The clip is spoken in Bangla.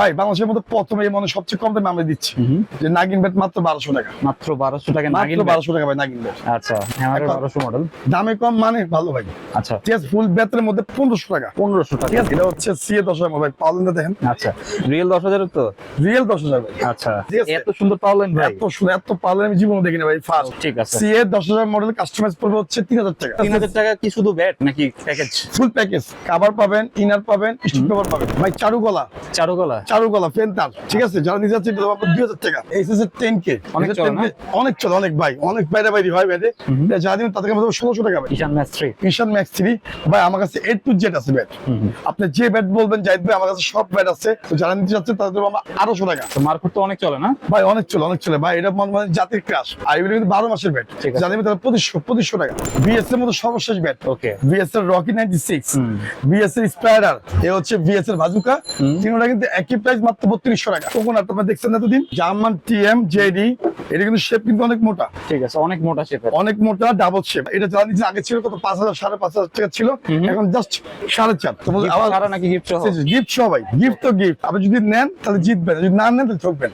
ভাই বাংলাদেশের মধ্যে প্রথমে মনে সবচেয়ে কম দামে আমরা দিচ্ছি। যে নাগিন ব্যাট মাত্র বারোশো টাকা। মাত্র বারোশো টাকা নাগিন মাত্র বারোশো টাকা ভাই নাগিন ব্যাট আচ্ছা বারোশো মডেল দামে কম মানে ভালো ভাই। আচ্ছা। ঠিক আছে ফুল ব্যাটের মধ্যে পনেরোশো টাকা। পনেরোশো টাকা। এটা হচ্ছে সিএ দশ হাজার ভাই পাওয়ার দেখেন? আচ্ছা রিয়েল দশ হাজারের তো? রিয়েল দশ হাজার ভাই। আচ্ছা এত সুন্দর পাওয়ার ভাই। এত শুনে এত পাওয়ার আমি জীবনে দেখিনি ভাই ফার্স্ট ঠিক আছে। সিএ দশ হাজার মডেল কাস্টমাইজ পড়বে হচ্ছে তিন হাজার টাকা। তিন হাজার টাকা কি শুধু ব্যাট নাকি প্যাকেজ ফুল প্যাকেজ কাভার পাবেন ইনার পাবেন স্টিক কভার পাবেন। ভাই চারুকলা। চারুকলা। চারুকলা ফেন্টার ঠিক আছে? যারা নিতে যাচ্ছে দুই হাজার টাকা। এইচএস এর টেন কে অনেক চলে অনেক ভাই। অনেক বাইরে বাইরে হয় বাইরে যারা দিন তাদেরকে আমাদের ষোলোশো টাকা ভাই। Ishan match three. Mission max three. ভাই আমার কাছে এ টু জেড আছে ব্যাট। আপনি যে ব্যাট বলবেন জাহিদ ভাই আমার কাছে সব ব্যাট আছে। তো যারা নিতে যাচ্ছে তাদের আমরা আড়াইশো টাকা। মার্কেট তো অনেক চলে না? ভাই অনেক চলে অনেক চলে। ভাই এটা মানে জাতির ক্রাশ আর এগুলো কিন্তু বারো মাসের ব্যাট। জানি তাদের পঁচিশশো পঁচিশশো টাকা। বিএস এর মতো সর্বশেষ ব্যাট। ওকে। বিএস এর রকি নাইনটি সিক্স। বিএস এর স্পাইডার এ হচ্ছে বিএস এর হুম। তিনটা কিন্তু একই প্রাইস মাত্র বত্রিশশো টাকা। কোকোনাট আপনারা দেখছেন এতদিন? জার্মান টিএম জেডি এটা কিন্তু শেপ কিন্তু অনেক মোটা। ঠিক আছে অনেক মোটা শেপ অনেক মোটা ডাবল শেপ এটা আগে ছিল কত? পাঁচ হাজার সাড়ে পাঁচ হাজার টাকা ছিল। এখন জাস্ট সাড়ে চার। তো আবার নাকি গিফট সহ? গিফট সবাই গিফট তো গিফট আপনি যদি নেন তাহলে জিতবেন। যদি না নেন তাহলে ঠকবেন।